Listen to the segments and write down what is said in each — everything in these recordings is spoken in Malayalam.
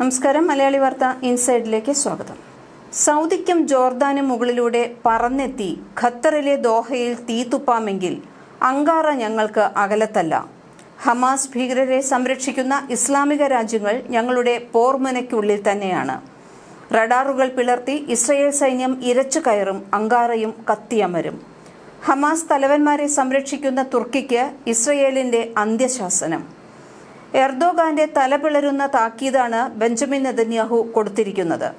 നമസ്കാരം. മലയാളി വാർത്ത ഇൻസൈഡിലേക്ക് സ്വാഗതം. സൗദിക്കും ജോർദാനും മുകളിലൂടെ പറന്നെത്തി ഖത്തറിലെ ദോഹയിൽ തീത്തുപ്പാമെങ്കിൽ അങ്കാറ ഞങ്ങൾക്ക് അകലത്തല്ല. ഹമാസ് ഭീകരരെ സംരക്ഷിക്കുന്ന ഇസ്ലാമിക രാജ്യങ്ങൾ ഞങ്ങളുടെ പോർമുനയ്ക്കുള്ളിൽ തന്നെയാണ്. റഡാറുകൾ പിളർത്തി ഇസ്രയേൽ സൈന്യം ഇരച്ചു കയറും അങ്കാറയും കത്തിയമരും. ഹമാസ് തലവന്മാരെ സംരക്ഷിക്കുന്ന തുർക്കിക്ക് ഇസ്രയേലിന്റെ അന്ത്യശാസനം. എർദോഗാന്റെ തലപിളരുന്ന താക്കീതാണ് ബെഞ്ചമിൻ നെതന്യാഹു കൊടുത്തിരിക്കുന്നത്.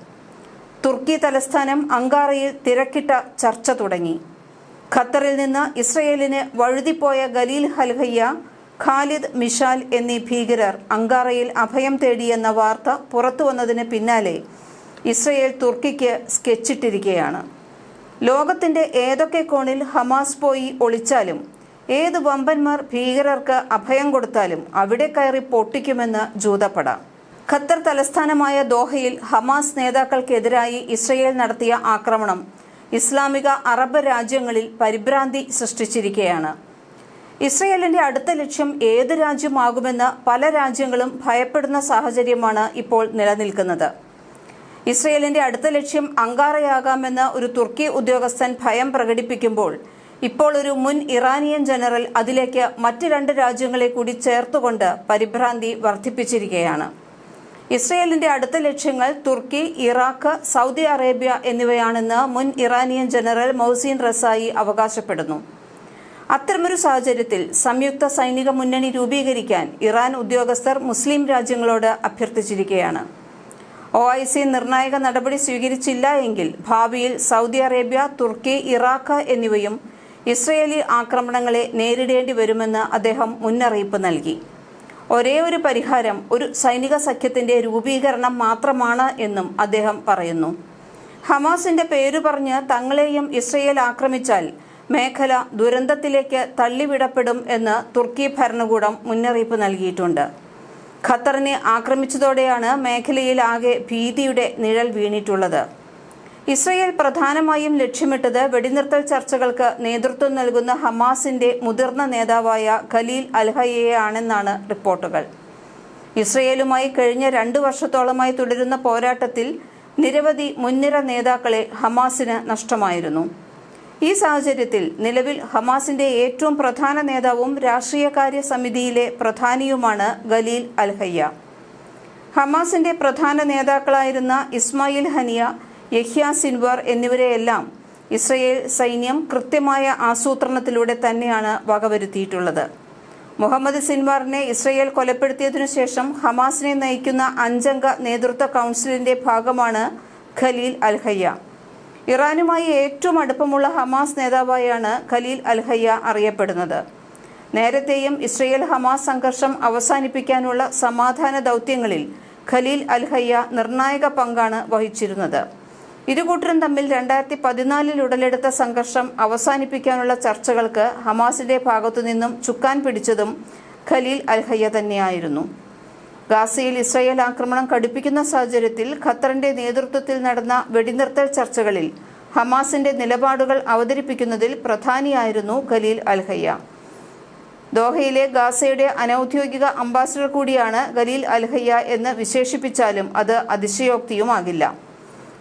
തുർക്കി തലസ്ഥാനം അങ്കാറയിൽ തിരക്കിട്ട ചർച്ച തുടങ്ങി. ഖത്തറിൽ നിന്ന് ഇസ്രയേലിന് വഴുതിപ്പോയ ഗലീൽ ഹൽഹയ്യ ഖാലിദ് മിഷാൽ എന്നീ ഭീകരർ അങ്കാറയിൽ അഭയം തേടിയെന്ന വാർത്ത പുറത്തുവന്നതിന് പിന്നാലെ ഇസ്രയേൽ തുർക്കിക്ക് സ്കെച്ചിട്ടിരിക്കുകയാണ്. ലോകത്തിന്റെ ഏതൊക്കെ കോണിൽ ഹമാസ് പോയി ഒളിച്ചാലും ഏത് വമ്പന്മാർ ഭീകരർക്ക് അഭയം കൊടുത്താലും അവിടെ കയറി പൊട്ടിക്കുമെന്ന് ജൂതപ്പട. ഖത്തർ തലസ്ഥാനമായ ദോഹയിൽ ഹമാസ് നേതാക്കൾക്കെതിരായി ഇസ്രയേൽ നടത്തിയ ആക്രമണം ഇസ്ലാമിക അറബ് രാജ്യങ്ങളിൽ പരിഭ്രാന്തി സൃഷ്ടിച്ചിരിക്കുകയാണ്. ഇസ്രയേലിന്റെ അടുത്ത ലക്ഷ്യം ഏത് രാജ്യമാകുമെന്ന് പല രാജ്യങ്ങളും ഭയപ്പെടുന്ന സാഹചര്യമാണ് ഇപ്പോൾ നിലനിൽക്കുന്നത്. ഇസ്രയേലിന്റെ അടുത്ത ലക്ഷ്യം അങ്കാറയാകാമെന്ന് ഒരു തുർക്കി ഉദ്യോഗസ്ഥൻ ഭയം പ്രകടിപ്പിക്കുമ്പോൾ ഇപ്പോൾ ഒരു മുൻ ഇറാനിയൻ ജനറൽ അതിലേക്ക് മറ്റ് രണ്ട് രാജ്യങ്ങളെ കൂടി ചേർത്തുകൊണ്ട് പരിഭ്രാന്തി വർദ്ധിപ്പിച്ചിരിക്കുകയാണ്. ഇസ്രയേലിന്റെ അടുത്ത ലക്ഷ്യങ്ങൾ തുർക്കി ഇറാഖ് സൗദി അറേബ്യ എന്നിവയാണെന്ന് മുൻ ഇറാനിയൻ ജനറൽ മൗസീൻ റസായി അവകാശപ്പെടുന്നു. അത്തരമൊരു സാഹചര്യത്തിൽ സംയുക്ത സൈനിക മുന്നണി രൂപീകരിക്കാൻ ഇറാൻ ഉദ്യോഗസ്ഥർ മുസ്ലിം രാജ്യങ്ങളോട് അഭ്യർത്ഥിച്ചിരിക്കുകയാണ്. ഒ ഐ സി നിർണായക നടപടി സ്വീകരിച്ചില്ല എങ്കിൽ ഭാവിയിൽ സൗദി അറേബ്യ തുർക്കി ഇറാഖ് എന്നിവയും ഇസ്രയേലി ആക്രമണങ്ങളെ നേരിടേണ്ടി വരുമെന്ന് അദ്ദേഹം മുന്നറിയിപ്പ് നൽകി. ഒരേ ഒരു പരിഹാരം ഒരു സൈനിക സഖ്യത്തിന്റെ രൂപീകരണം മാത്രമാണ് എന്നും അദ്ദേഹം പറയുന്നു. ഹമാസിന്റെ പേരു പറഞ്ഞ് തങ്ങളെയും ഇസ്രയേൽ ആക്രമിച്ചാൽ മേഖല ദുരന്തത്തിലേക്ക് തള്ളിവിടപ്പെടും എന്ന് തുർക്കി ഭരണകൂടം മുന്നറിയിപ്പ് നൽകിയിട്ടുണ്ട്. ഖത്തറിനെ ആക്രമിച്ചതോടെയാണ് മേഖലയിൽ ആകെ ഭീതിയുടെ നിഴൽ വീണിട്ടുള്ളത്. ഇസ്രയേൽ പ്രധാനമായും ലക്ഷ്യമിട്ടത് വെടിനിർത്തൽ ചർച്ചകൾക്ക് നേതൃത്വം നൽകുന്ന ഹമാസിന്റെ മുതിർന്ന നേതാവായ ഖലീൽ അൽഹയെയാണെന്നാണ് റിപ്പോർട്ടുകൾ. ഇസ്രയേലുമായി കഴിഞ്ഞ രണ്ടു വർഷത്തോളമായി തുടരുന്ന പോരാട്ടത്തിൽ നിരവധി മുൻനിര നേതാക്കളെ ഹമാസിന് നഷ്ടമായിരുന്നു. ഈ സാഹചര്യത്തിൽ നിലവിൽ ഹമാസിന്റെ ഏറ്റവും പ്രധാന നേതാവും രാഷ്ട്രീയകാര്യ സമിതിയിലെ പ്രധാനിയുമാണ് ഖലീൽ അൽഹയ്യ. ഹമാസിന്റെ പ്രധാന നേതാക്കളായിരുന്ന ഇസ്മായിൽ ഹനിയ യഹ്യ സിൻവാർ എന്നിവരെയെല്ലാം ഇസ്രയേൽ സൈന്യം കൃത്യമായ ആസൂത്രണത്തിലൂടെ തന്നെയാണ് വകവരുത്തിയിട്ടുള്ളത്. മുഹമ്മദ് സിൻവാറിനെ ഇസ്രയേൽ കൊലപ്പെടുത്തിയതിനു ശേഷം ഹമാസിനെ നയിക്കുന്ന അഞ്ചംഗ നേതൃത്വ കൗൺസിലിന്റെ ഭാഗമാണ് ഖലീൽ അൽഹയ്യ. ഇറാനുമായി ഏറ്റവും അടുപ്പമുള്ള ഹമാസ് നേതാവായാണ് ഖലീൽ അൽഹയ്യ അറിയപ്പെടുന്നത്. നേരത്തെയും ഇസ്രയേൽ ഹമാസ് സംഘർഷം അവസാനിപ്പിക്കാനുള്ള സമാധാന ദൗത്യങ്ങളിൽ ഖലീൽ അൽഹയ്യ നിർണായക പങ്കാണ് വഹിച്ചിരുന്നത്. ഇരുകൂട്ടരും തമ്മിൽ രണ്ടായിരത്തി പതിനാലിൽ ഉടലെടുത്ത സംഘർഷം അവസാനിപ്പിക്കാനുള്ള ചർച്ചകൾക്ക് ഹമാസിന്റെ ഭാഗത്തുനിന്നും ചുക്കാൻ പിടിച്ചതും ഖലീൽ അൽഹയ്യ തന്നെയായിരുന്നു. ഗാസയിൽ ഇസ്രയേൽ ആക്രമണം കടുപ്പിക്കുന്ന സാഹചര്യത്തിൽ ഖത്തറിന്റെ നേതൃത്വത്തിൽ നടന്ന വെടിനിർത്തൽ ചർച്ചകളിൽ ഹമാസിന്റെ നിലപാടുകൾ അവതരിപ്പിക്കുന്നതിൽ പ്രധാനിയായിരുന്നു ഖലീൽ അൽഹയ്യ. ദോഹയിലെ ഗാസയുടെ അനൌദ്യോഗിക അംബാസിഡർ കൂടിയാണ് ഖലീൽ അൽഹയ്യ എന്ന് വിശേഷിപ്പിച്ചാലും അത് അതിശയോക്തിയുമാകില്ല.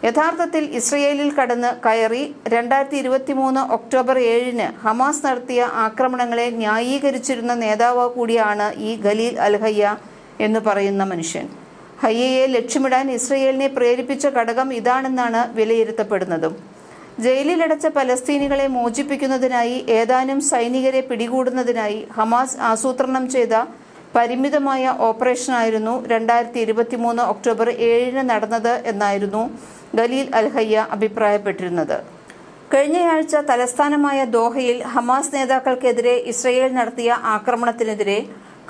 യഥാർത്ഥത്തിൽ ഇസ്രയേലിൽ കടന്ന് കയറി രണ്ടായിരത്തി ഇരുപത്തി മൂന്ന് ഒക്ടോബർ ഏഴിന് ഹമാസ് നടത്തിയ ആക്രമണങ്ങളെ ന്യായീകരിച്ചിരുന്ന നേതാവ് കൂടിയാണ് ഈ ഖലീൽ അൽഹയ്യ എന്ന് പറയുന്ന മനുഷ്യൻ. ഹയ്യയെ ലക്ഷ്യമിടാൻ ഇസ്രയേലിനെ പ്രേരിപ്പിച്ച ഘടകം ഇതാണെന്നാണ് വിലയിരുത്തപ്പെടുന്നതും. ജയിലിലടച്ച പലസ്തീനികളെ മോചിപ്പിക്കുന്നതിനായി ഏതാനും സൈനികരെ പിടികൂടുന്നതിനായി ഹമാസ് ആസൂത്രണം ചെയ്ത പരിമിതമായ ഓപ്പറേഷനായിരുന്നു രണ്ടായിരത്തി ഇരുപത്തി മൂന്ന് ഒക്ടോബർ ഏഴിന് നടന്നത് എന്നായിരുന്നു ഖലീൽ അൽഹയ്യ അഭിപ്രായപ്പെട്ടിരുന്നത്. കഴിഞ്ഞയാഴ്ച തലസ്ഥാനമായ ദോഹയിൽ ഹമാസ് നേതാക്കൾക്കെതിരെ ഇസ്രയേൽ നടത്തിയ ആക്രമണത്തിനെതിരെ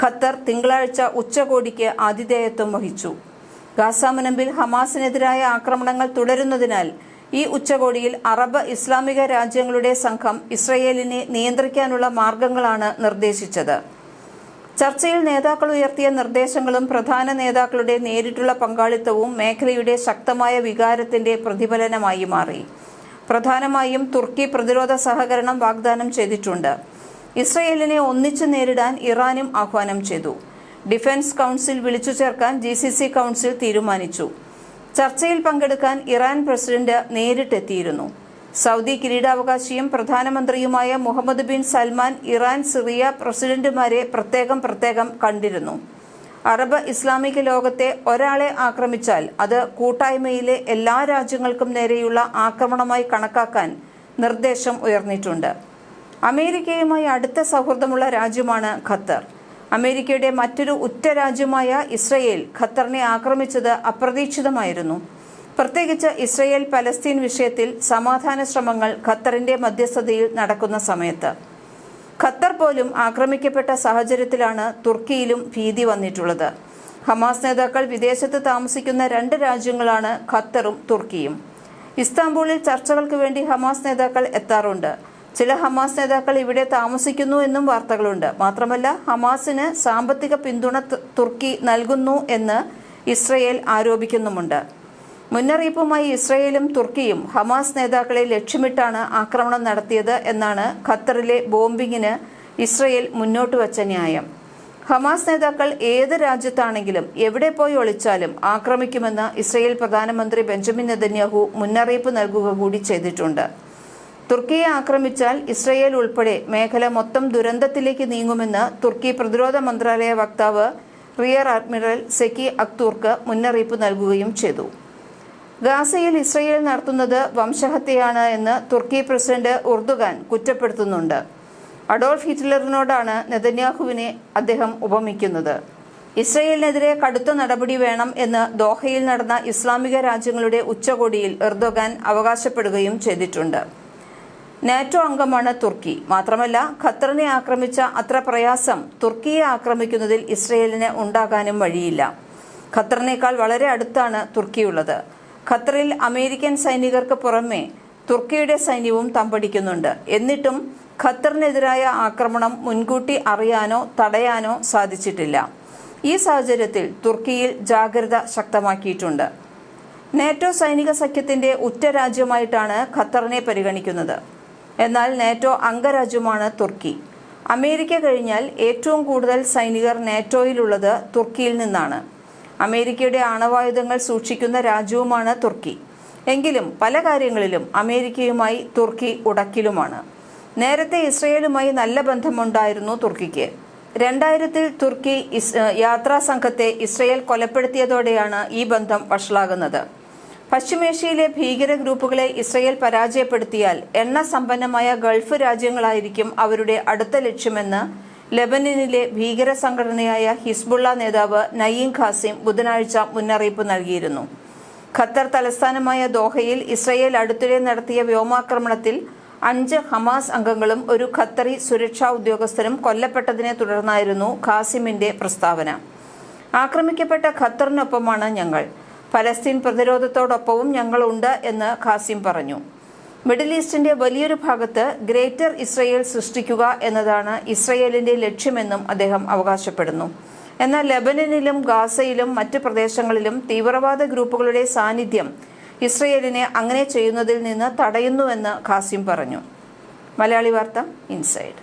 ഖത്തർ തിങ്കളാഴ്ച ഉച്ചകോടിക്ക് ആതിഥേയത്വം വഹിച്ചു. ഗാസ മുനമ്പിൽ ഹമാസിനെതിരായ ആക്രമണങ്ങൾ തുടരുന്നതിനാൽ ഈ ഉച്ചകോടിയിൽ അറബ് ഇസ്ലാമിക രാജ്യങ്ങളുടെ സംഘം ഇസ്രയേലിനെ നിയന്ത്രിക്കാനുള്ള മാർഗങ്ങളാണ് നിർദ്ദേശിച്ചത്. ചർച്ചയിൽ നേതാക്കൾ ഉയർത്തിയ നിർദ്ദേശങ്ങളും പ്രധാന നേതാക്കളുടെ നേരിട്ടുള്ള പങ്കാളിത്തവും മേഖലയുടെ ശക്തമായ വികാരത്തിന്റെ പ്രതിഫലനമായി മാറി. പ്രധാനമായും തുർക്കി പ്രതിരോധ സഹകരണം വാഗ്ദാനം ചെയ്തിട്ടുണ്ട്. ഇസ്രയേലിനെ ഒന്നിച്ചു നേരിടാൻ ഇറാനും ആഹ്വാനം ചെയ്തു. ഡിഫൻസ് കൗൺസിൽ വിളിച്ചു ചേർക്കാൻ ജി സി സി കൗൺസിൽ തീരുമാനിച്ചു. ചർച്ചയിൽ പങ്കെടുക്കാൻ ഇറാൻ പ്രസിഡന്റ് നേരിട്ടെത്തിയിരുന്നു. സൗദി കിരീടാവകാശിയും പ്രധാനമന്ത്രിയുമായ Mohammed bin Salman Iran Syria പ്രസിഡന്റുമാരെ പ്രത്യേകം പ്രത്യേകം കണ്ടിരുന്നു. അറബ് ഇസ്ലാമിക ലോകത്തെ ഒരാളെ ആക്രമിച്ചാൽ അത് കൂട്ടായ്മയിലെ എല്ലാ രാജ്യങ്ങൾക്കും നേരെയുള്ള ആക്രമണമായി കണക്കാക്കാൻ നിർദ്ദേശം ഉയർന്നിട്ടുണ്ട്. അമേരിക്കയുമായി അടുത്ത സൗഹൃദമുള്ള രാജ്യമാണ് ഖത്തർ. അമേരിക്കയുടെ മറ്റൊരു ഉറ്റ രാജ്യമായ ഇസ്രയേൽ ഖത്തറിനെ ആക്രമിച്ചത് അപ്രതീക്ഷിതമായിരുന്നു. പ്രത്യേകിച്ച് ഇസ്രയേൽ പലസ്തീൻ വിഷയത്തിൽ സമാധാന ശ്രമങ്ങൾ ഖത്തറിന്റെ മധ്യസ്ഥതയിൽ നടക്കുന്ന സമയത്ത്. ഖത്തർ പോലും ആക്രമിക്കപ്പെട്ട സാഹചര്യത്തിലാണ് തുർക്കിയിലും ഭീതി വന്നിട്ടുള്ളത്. ഹമാസ് നേതാക്കൾ വിദേശത്ത് താമസിക്കുന്ന രണ്ട് രാജ്യങ്ങളാണ് ഖത്തറും തുർക്കിയും. ഇസ്താംബൂളിൽ ചർച്ചകൾക്ക് വേണ്ടി ഹമാസ് നേതാക്കൾ എത്താറുണ്ട്. ചില ഹമാസ് നേതാക്കൾ ഇവിടെ താമസിക്കുന്നു എന്നും വാർത്തകളുണ്ട്. മാത്രമല്ല ഹമാസിന് സാമ്പത്തിക പിന്തുണ തുർക്കി നൽകുന്നു എന്ന് ഇസ്രയേൽ ആരോപിക്കുന്നുമുണ്ട്. മുന്നറിയിപ്പുമായി ഇസ്രയേലും തുർക്കിയും ഹമാസ് നേതാക്കളെ ലക്ഷ്യമിട്ടാണ് ആക്രമണം നടത്തിയത് എന്നാണ് ഖത്തറിലെ ബോംബിങ്ങിന് ഇസ്രയേൽ മുന്നോട്ട് വച്ച ന്യായം. ഹമാസ് നേതാക്കൾ ഏത് രാജ്യത്താണെങ്കിലും എവിടെ പോയി ഒളിച്ചാലും ആക്രമിക്കുമെന്ന് ഇസ്രയേൽ പ്രധാനമന്ത്രി ബെഞ്ചമിൻ നെതന്യാഹു മുന്നറിയിപ്പ് നൽകുക കൂടി ചെയ്തിട്ടുണ്ട്. തുർക്കിയെ ആക്രമിച്ചാൽ ഇസ്രയേൽ ഉൾപ്പെടെ മേഖല മൊത്തം ദുരന്തത്തിലേക്ക് നീങ്ങുമെന്ന് തുർക്കി പ്രതിരോധ മന്ത്രാലയ വക്താവ് റിയർ അഡ്മിറൽ സെക്കി അക്തൂർക്ക് മുന്നറിയിപ്പ് നൽകുകയും ചെയ്തു. ഗാസയിൽ ഇസ്രയേൽ നടത്തുന്നത് വംശഹത്യയാണ് എന്ന് തുർക്കി പ്രസിഡന്റ് ഉർദുഗാൻ കുറ്റപ്പെടുത്തുന്നുണ്ട്. അഡോൾഫ് ഹിറ്റ്ലറിനോടാണ് നെതന്യാഹുവിനെ അദ്ദേഹം ഉപമിക്കുന്നത്. ഇസ്രയേലിനെതിരെ കടുത്ത നടപടി വേണം എന്ന് ദോഹയിൽ നടന്ന ഇസ്ലാമിക രാജ്യങ്ങളുടെ ഉച്ചകോടിയിൽ എർദോഗാൻ അവകാശപ്പെടുകയും ചെയ്തിട്ടുണ്ട്. നാറ്റോ അംഗമാണ് തുർക്കി. മാത്രമല്ല ഖത്തറിനെ ആക്രമിച്ച അത്ര പ്രയാസം തുർക്കിയെ ആക്രമിക്കുന്നതിൽ ഇസ്രയേലിന് ഉണ്ടാകാനും വഴിയില്ല. ഖത്തറിനേക്കാൾ വളരെ അടുത്താണ് തുർക്കിയുള്ളത്. ഖത്തറിൽ അമേരിക്കൻ സൈനികർക്ക് പുറമെ തുർക്കിയുടെ സൈന്യവും തമ്പടിക്കുന്നുണ്ട്. എന്നിട്ടും ഖത്തറിനെതിരായ ആക്രമണം മുൻകൂട്ടി അറിയാനോ തടയാനോ സാധിച്ചിട്ടില്ല. ഈ സാഹചര്യത്തിൽ തുർക്കിയിൽ ജാഗ്രത ശക്തമാക്കിയിട്ടുണ്ട്. നാറ്റോ സൈനിക സഖ്യത്തിന്റെ ഉറ്റ രാജ്യമായിട്ടാണ് ഖത്തറിനെ പരിഗണിക്കുന്നത്. എന്നാൽ നാറ്റോ അംഗരാജ്യമാണ് തുർക്കി. അമേരിക്ക കഴിഞ്ഞാൽ ഏറ്റവും കൂടുതൽ സൈനികർ നാറ്റോയിലുള്ളത് തുർക്കിയിൽ നിന്നാണ്. അമേരിക്കയുടെ ആണവായുധങ്ങൾ സൂക്ഷിക്കുന്ന രാജ്യവുമാണ് തുർക്കി. എങ്കിലും പല കാര്യങ്ങളിലും അമേരിക്കയുമായി തുർക്കി ഉടക്കിലുമാണ്. നേരത്തെ ഇസ്രയേലുമായി നല്ല ബന്ധമുണ്ടായിരുന്നു തുർക്കിക്ക്. രണ്ടായിരത്തിൽ തുർക്കി ഇസ് യാത്രാ സംഘത്തെ ഇസ്രയേൽ കൊലപ്പെടുത്തിയതോടെയാണ് ഈ ബന്ധം വഷളാകുന്നത്. പശ്ചിമേഷ്യയിലെ ഭീകര ഗ്രൂപ്പുകളെ ഇസ്രയേൽ പരാജയപ്പെടുത്തിയാൽ എണ്ണ സമ്പന്നമായ ഗൾഫ് രാജ്യങ്ങളായിരിക്കും അവരുടെ അടുത്ത ലക്ഷ്യമെന്ന് ലെബനനിലെ ഭീകര സംഘടനയായ ഹിസ്ബുള്ള നേതാവ് നയീം ഖാസിം ബുധനാഴ്ച മുന്നറിയിപ്പ് നൽകിയിരുന്നു. ഖത്തർ തലസ്ഥാനമായ ദോഹയിൽ ഇസ്രയേൽ അടുത്തിടെ നടത്തിയ വ്യോമാക്രമണത്തിൽ അഞ്ച് ഹമാസ് അംഗങ്ങളും ഒരു ഖത്തറി സുരക്ഷാ ഉദ്യോഗസ്ഥനും കൊല്ലപ്പെട്ടതിനെ തുടർന്നായിരുന്നു ഖാസിമിന്റെ പ്രസ്താവന. ആക്രമിക്കപ്പെട്ട ഖത്തറിനൊപ്പമാണ് ഞങ്ങൾ. പലസ്തീൻ പ്രതിരോധത്തോടൊപ്പവും ഞങ്ങളുണ്ട് എന്ന് ഖാസിം പറഞ്ഞു. മിഡിൽ ഈസ്റ്റിന്റെ വലിയൊരു ഭാഗത്ത് ഗ്രേറ്റർ ഇസ്രയേൽ സൃഷ്ടിക്കുക എന്നതാണ് ഇസ്രയേലിന്റെ ലക്ഷ്യമെന്നും അദ്ദേഹം അവകാശപ്പെടുന്നു. എന്നാൽ ലെബനനിലും ഗാസയിലും മറ്റ് പ്രദേശങ്ങളിലും തീവ്രവാദ ഗ്രൂപ്പുകളുടെ സാന്നിധ്യം ഇസ്രയേലിനെ അങ്ങനെ ചെയ്യുന്നതിൽ നിന്ന് തടയുന്നുവെന്ന് ഖാസിം പറഞ്ഞു. മലയാളി വാർത്ത ഇൻസൈഡ്.